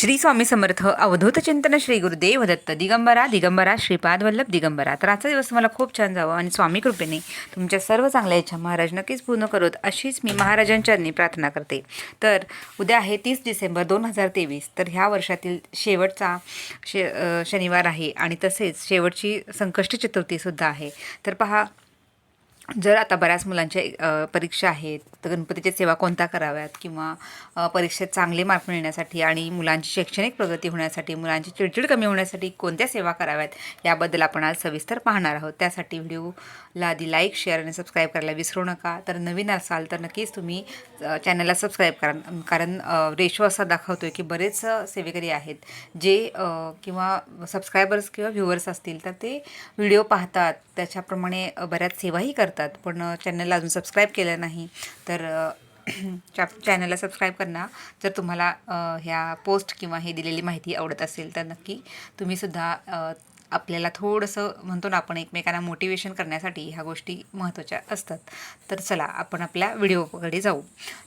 श्री स्वामी समर्थ अवधूत चिंतन श्री गुरुदेव दत्त दिगंबरा दिगंबरा श्रीपाद वल्लभ दिगंबरा. तर आजचा दिवस मला खूप छान जावं आणि स्वामी कृपेने तुमच्या सर्व चांगल्या इच्छा महाराज नक्कीच पूर्ण करोत अशीच मी महाराजांच्या प्रार्थना करते. तर उद्या आहे तीस डिसेंबर दोन हजार तेवीस. तर ह्या वर्षातील शेवटचा शे शनिवार आहे आणि तसेच शेवटची संकष्ट चतुर्थीसुद्धा आहे. तर पहा जर आता बऱ्याच मुलांच्या परीक्षा आहेत तर गणपतीच्या सेवा कोणत्या कराव्यात? किंवा परीक्षेत चांगले मार्क मिळण्यासाठी आणि मुलांची शैक्षणिक प्रगती होण्यासाठी मुलांची चिडचिड कमी होण्यासाठी कोणत्या सेवा कराव्यात? याबद्दल आपण आज सविस्तर पाहणार आहोत. त्यासाठी व्हिडिओ ला आधी लाईक शेअर आणि सबस्क्राईब करायला विसरू नका. तर नवीन असाल तर नक्कीच तुम्ही चॅनलला सबस्क्राईब करा. कारण रेशो असा दाखवतो आहे की बरेच सेवेकरी आहेत जे किंवा सबस्क्रायबर्स किंवा व्ह्युअर्स असतील तर ते व्हिडिओ पाहतात. त्याच्याप्रमाणे बऱ्याच सेवाही करतात. पण चॅनलला अजून सबस्क्राईब केलं नाही तर चॅ चॅनलला सबस्क्राईब करणं जर तुम्हाला ह्या पोस्ट किंवा हे दिलेली माहिती आवडत असेल तर नक्की तुम्हीसुद्धा आपल्याला थोडंसं म्हणतो ना आपण एकमेकांना मोटिवेशन करण्यासाठी ह्या गोष्टी महत्त्वाच्या असतात. तर चला आपण आपल्या व्हिडिओकडे जाऊ.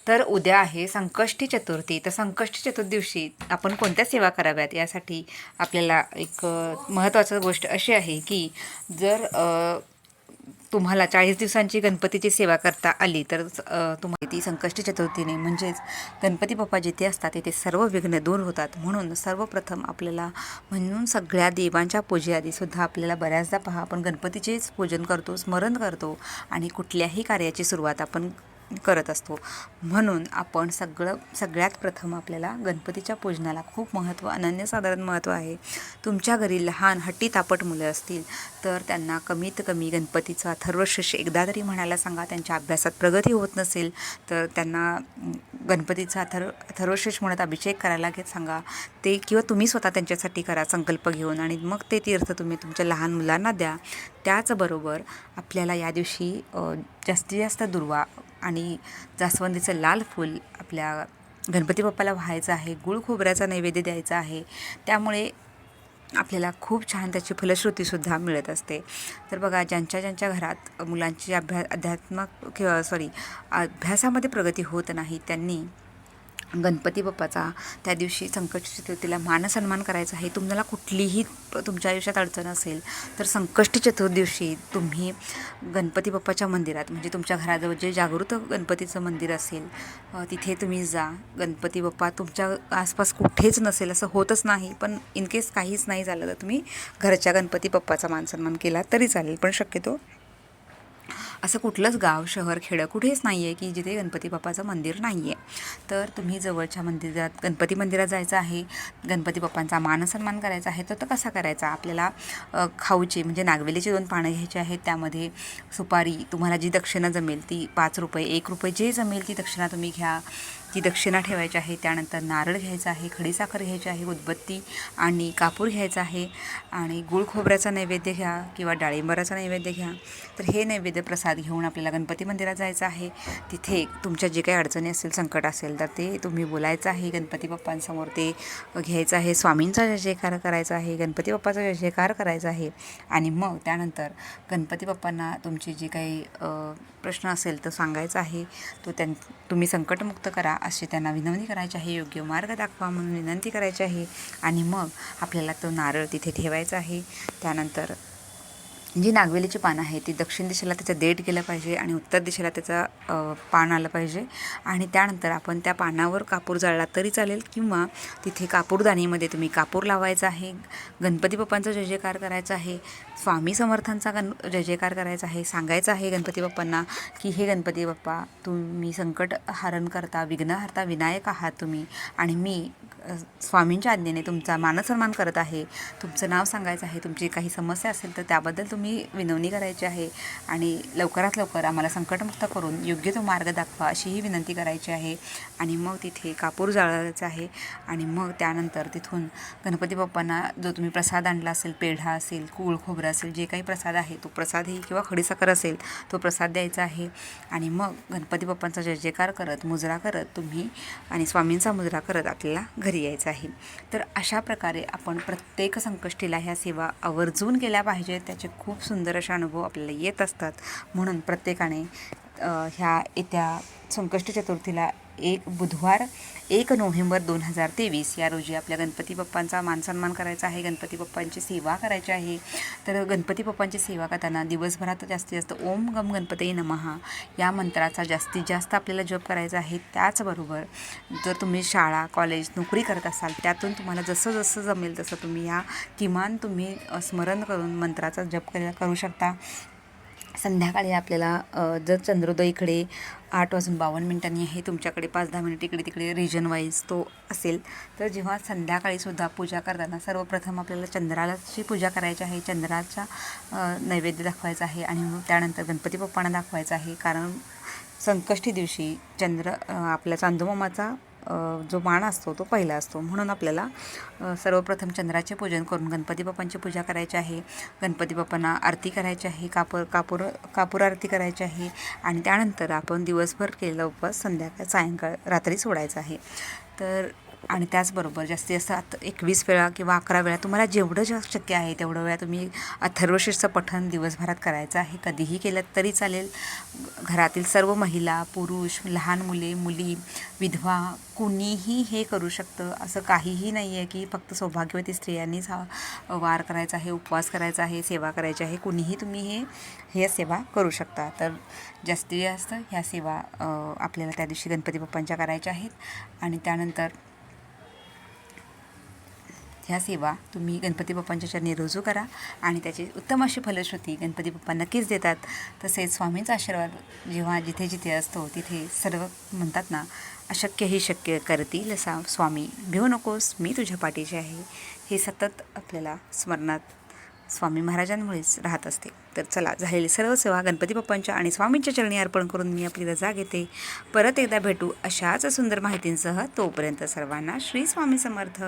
तर उद्या आहे संकष्टी चतुर्थी. तर संकष्टी चतुर्दिवशी आपण कोणत्या सेवा कराव्यात? यासाठी आपल्याला एक महत्त्वाचं गोष्ट अशी आहे की जर तुम्हाला चाळीस दिवसांची गणपतीची सेवा करता आली तर तुम्हाला ती संकष्टी चतुर्थीने म्हणजेच गणपती बाप्पा जिथे असतात तिथे सर्व विघ्न दूर होतात. म्हणून सर्वप्रथम आपल्याला म्हणून सगळ्या देवांच्या पूजेआधी सुद्धा आपल्याला बऱ्याचदा पहा आपण गणपतीचेच पूजन करतो स्मरण करतो आणि कुठल्याही कार्याची सुरुवात आपण करत असतो. म्हणून आपण सगळं सगळ्यात प्रथम आपल्याला गणपतीच्या पूजनाला खूप महत्त्व अनन्यसाधारण महत्त्व आहे. तुमच्या घरी लहान हट्टी तापट मुलं असतील तर त्यांना कमीत कमी गणपतीचा अथर्वशेष एकदा तरी म्हणायला सांगा. त्यांच्या अभ्यासात प्रगती होत नसेल तर त्यांना गणपतीचा अथर्व अथर्वशीर्ष म्हणत अभिषेक करायला घेत सांगा. ते किंवा तुम्ही स्वतः त्यांच्यासाठी करा संकल्प घेऊन आणि मग ते तीर्थ तुम्ही तुमच्या लहान मुलांना द्या. त्याचबरोबर आपल्याला या दिवशी जास्तीत जास्त दुर्वा आणि जास्वंदीचं लाल फूल आपल्या गणपती बाप्पाला व्हायचं आहे गुळ खोबऱ्याचा नैवेद्य द्यायचा आहे त्यामुळे आपल्याला खूप छान त्याची फलश्रुतीसुद्धा मिळत असते. तर बघा ज्यांच्या ज्यांच्या घरात मुलांची अभ्या अध्यात्मक किंवा सॉरी अभ्यासामध्ये प्रगती होत नाही त्यांनी गणपती बाप्पाचा त्या दिवशी संकट चतुर्थीला मानसन्मान करायचा आहे. तुम्हाला कुठलीही तुमच्या आयुष्यात अडचण असेल तर संकष्टी चतुर्दिवशी तुम्ही गणपती बाप्पाच्या मंदिरात म्हणजे तुमच्या घराजवळ जे जागृत गणपतीचं मंदिर असेल तिथे तुम्ही जा. गणपती बाप्पा तुमच्या आसपास कुठेच नसेल असं होतच नाही. पण इनकेस काहीच नाही झालं तर तुम्ही घरच्या गणपती बाप्पाचा मानसन्मान केला तरी चालेल. पण शक्यतो असं कुठलंच गाव शहर खेडं कुठेच नाही आहे की जिथे गणपती बाप्पाचं मंदिर नाही आहे तर तुम्ही जवळच्या मंदिरात गणपती मंदिरात जायचं आहे गणपती बाप्पांचा मानसन्मान करायचा आहे तर तो कसा करायचा? आपल्याला खाऊचे म्हणजे नागवेलीचे दोन पानं घ्यायचे आहेत त्यामध्ये सुपारी तुम्हाला जी दक्षिणा जमेल ती पाच रुपये एक रुपये जे जमेल ती दक्षिणा तुम्ही घ्या. ती दक्षिणा ठेवायची आहे त्यानंतर नारळ घ्यायचा आहे खडीसाखर घ्यायची आहे उदबत्ती आणि कापूर घ्यायचा आहे आणि गुळ खोबऱ्याचा नैवेद्य घ्या किंवा डाळिंबराचा नैवेद्य घ्या. तर हे नैवेद्य प्रसाद घेऊन आपल्याला गणपती मंदिरात जायचं आहे. तिथे तुमच्या जे काही अडचणी असेल संकट असेल तर ते तुम्ही बोलायचं आहे. गणपती बाप्पांसमोर ते घ्यायचं आहे. स्वामींचा जयकार करायचा आहे. गणपती बाप्पाचा जयकार करायचा आहे. आणि मग त्यानंतर गणपती बाप्पांना तुमची जी काही प्रश्न असेल तर सांगायचा आहे. तो त्यां तुम्ही संकटमुक्त करा. अशी त्यांना विनवणी करायची आहे योग्य मार्ग दाखवा म्हणून विनंती करायची आहे. आणि मग आपल्याला तो नारळ तिथे ठेवायचा आहे. त्यानंतर जी नागवेलीची पानं आहे ती दक्षिण दिशेला त्याचं देठ गेलं पाहिजे आणि उत्तर दिशेला त्याचा पान आलं पाहिजे. आणि त्यानंतर आपण त्या पानावर कापूर जाळला तरी चालेल किंवा तिथे कापूरदानीमध्ये तुम्ही कापूर लावायचा आहे गणपती बाप्पांचा जय जयकार करायचा आहे स्वामी समर्थांचा गण जय जयकार करायचा आहे सांगायचं आहे गणपती बाप्पांना की हे गणपती बाप्पा तुम्ही संकट हरण करता विघ्नहर्ता विनायक आहात तुम्ही आणि मी स्वामींच्या आज्ञेने तुमचा मानसन्मान करत आहे. तुमचं नाव सांगायचं आहे. तुमची काही समस्या असेल तर त्याबद्दल तुम्ही विनवणी करायची आहे आणि लवकरात लवकर आम्हाला संकटमुक्त करून योग्य तो मार्ग दाखवा अशीही विनंती करायची आहे. आणि मग तिथे कापूर जाळायचा आहे आणि मग त्यानंतर तिथून गणपती बाप्पांना जो तुम्ही प्रसाद आणला असेल पेढा असेल कूळ खोबरं असेल जे काही प्रसाद आहे तो प्रसादही किंवा खडीसाखर असेल तो प्रसाद द्यायचा आहे. आणि मग गणपती बाप्पांचा जय जयकार करत मुजरा करत तुम्ही आणि स्वामींचा मुजरा करत आपल्याला घरी यायचं आहे. तर अशा प्रकारे आपण प्रत्येक संकष्टीला ह्या सेवा आवर्जून केल्या पाहिजेत. त्याचे खूप सुंदर असे अनुभव आपल्याला येत असतात. म्हणून प्रत्येकाने ह्या येत्या संकष्टी चतुर्थीला एक बुधवार एक नोव्हेंबर दोन हजार तेवीस. या रोजी आपल्या गणपती बाप्पांचा मानसन्मान करायचा आहे गणपती बाप्पांची सेवा करायची आहे. तर गणपती बाप्पांची सेवा करताना दिवसभरात जास्तीत जास्त ओम गम गणपती नमहा या मंत्राचा जास्तीत जास्त आपल्याला जप करायचा आहे. त्याचबरोबर जर तुम्ही शाळा कॉलेज नोकरी करत असाल त्यातून तुम्हाला जसं जसं जमेल तसं तुम्ही या किमान तुम्ही स्मरण करून मंत्राचा जप करू शकता. संध्याकाळी आपल्याला जर जर चंद्रोदयीकडे आठ वाजून बावन्न मिनिटांनी आहे तुमच्याकडे पाच दहा मिनिट इकडे तिकडे रिजन वाईज तो असेल तर जेव्हा संध्याकाळीसुद्धा पूजा करताना सर्वप्रथम आपल्याला चंद्रालाची पूजा करायची आहे चंद्राचा नैवेद्य दाखवायचा आहे आणि त्यानंतर गणपती बाप्पांना दाखवायचा आहे कारण संकष्टी दिवशी चंद्र आपल्या चांदोमामाचा जो मान असतो तो पहिला असतो. म्हणून आपल्याला सर्वप्रथम चंद्राचे पूजन करून गणपती बाप्पांची पूजा करायची आहे. गणपती बाप्पांना आरती करायची आहे कापूर कापूर कापूर आरती करायची आहे आणि त्यानंतर आपण दिवसभर केलेला उपवास संध्याकाळ सायंकाळ रात्री सोडायचा आहे. तर आणि त्याचबरोबर जास्तीत जास्त आता एकवीस वेळा किंवा अकरा वेळा तुम्हाला जेवढं जास्त शक्य आहे तेवढं वेळा तुम्ही अथर्वशीर्षचं पठण दिवसभरात करायचं आहे. कधीही केलं तरी चालेल. घरातील सर्व महिला पुरुष लहान मुले मुली विधवा कुणीही हे करू शकतं. असं काहीही नाही आहे की फक्त सौभाग्यवती स्त्रियांनीच हा वार करायचा आहे उपवास करायचा आहे सेवा करायची आहे. कुणीही तुम्ही हे हे सेवा करू शकता. तर जास्तीत जास्त ह्या सेवा आपल्याला त्या दिवशी गणपती बाप्पांच्या करायच्या आहेत. आणि त्यानंतर ह्या सेवा तुम्ही गणपती बाप्पांच्या चरणी रुजू करा आणि त्याची उत्तम अशी फलश्रुती गणपती बाप्पा नक्कीच देतात तसेच स्वामींचा आशीर्वाद जेव्हा जिथे जिथे असतो तिथे सर्व म्हणतात ना अशक्य ही शक्य करतील असा स्वामी भिवू नकोस मी तुझ्या पाठीशी आहे. हे सतत आपल्याला स्मरणात स्वामी महाराजांमुळेच राहत असते. तर चला झालेली सर्व सेवा गणपती बाप्पांच्या आणि स्वामींच्या चरणी अर्पण करून मी आपली रजा घेते. परत एकदा भेटू अशाच सुंदर माहितींसह तोपर्यंत सर्वांना श्री स्वामी समर्थ.